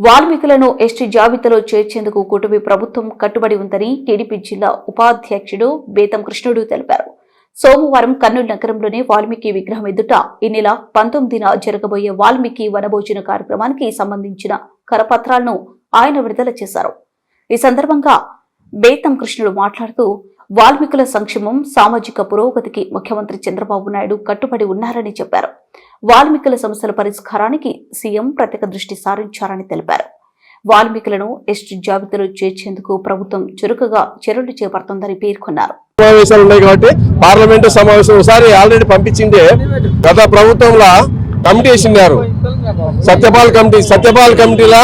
వాల్మీకులను ST జాబితాలో చేర్చేందుకు కూటమి ప్రభుత్వం కట్టుబడి ఉందని టీడీపీ జిల్లా ఉపాధ్యక్షుడు బేతం కృష్ణుడు తెలిపారు. సోమవారం కర్నూలు నగరంలోని వాల్మీకి విగ్రహం ఎదుట ఈ నెల పంతొమ్మిదిన జరగబోయే వాల్మీకి వనభోజన కార్యక్రమానికి సంబంధించిన కరపత్రాలను ఆయన విడుదల చేశారు. ఈ సందర్భంగా బేతం కృష్ణుడు మాట్లాడుతూ వాల్మీకుల సంక్షేమం సామాజిక పురోగతికి ముఖ్యమంత్రి చంద్రబాబు నాయుడు కట్టుబడి ఉన్నారని చెప్పారు. వాల్మీకుల సమస్యల పరిష్కారానికి సీఎం ప్రత్యేక దృష్టి సారించారని తెలిపారు. వాల్మీకులను ఎస్టీ జాబితాలో చేర్చేందుకు ప్రభుత్వం చురుకుగా చర్యలు చేపడుతోందని పేర్కొన్నారు. సమావేశాలు ఉన్నాయి కాబట్టి పార్లమెంటు సమావేశం ఒకసారి ఆల్రెడీ పంపించిందే. గత ప్రభుత్వంలో కమిటీ వేసినారు సత్యపాల్ కమిటీ. సత్యపాల్ కమిటీలా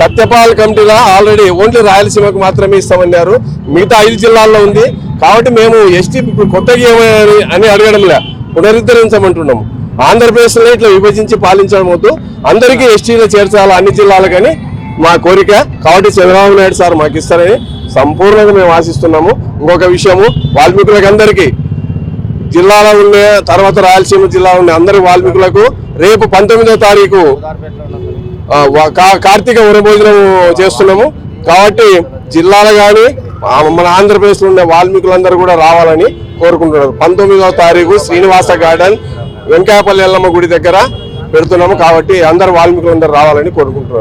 సత్యపాల్ కమిటీలో ఆల్రెడీ ఓన్లీ రాయలసీమకు మాత్రమే ఇస్తామన్నారు మిగతా ఐదు జిల్లాల్లో ఉంది. కాబట్టి మేము ఎస్టీ ఇప్పుడు కొత్తగా ఏమని అని అడగడంలే పునరుద్ధరించమంటున్నాము ఆంధ్రప్రదేశ్లో ఇట్లా విభజించి పాలించడం వద్దు. అందరికీ ఎస్టీలో చేర్చాలి అన్ని జిల్లాలు కానీ మా కోరిక. కాబట్టి చంద్రబాబు నాయుడు సార్ మాకు ఇస్తారని సంపూర్ణంగా మేము ఆశిస్తున్నాము. ఇంకొక విషయము వాల్మీకులకు అందరికీ. జిల్లాలో ఉండే తర్వాత రాయలసీమ జిల్లా ఉండే అందరి వాల్మీకులకు రేపు పంతొమ్మిదో తారీఖు కార్తీక ఉరభోజనం చేస్తున్నాము. కాబట్టి జిల్లాలో కానీ మన ఆంధ్రప్రదేశ్లో ఉండే వాల్మీకులందరూ కూడా రావాలని కోరుకుంటున్నారు. పంతొమ్మిదవ తారీఖు శ్రీనివాస గార్డెన్ వెంకాయపల్లి ఎల్లమ్మ గుడి దగ్గర పెడుతున్నాము. కాబట్టి అందరు వాల్మీకులందరూ రావాలని కోరుకుంటున్నారు.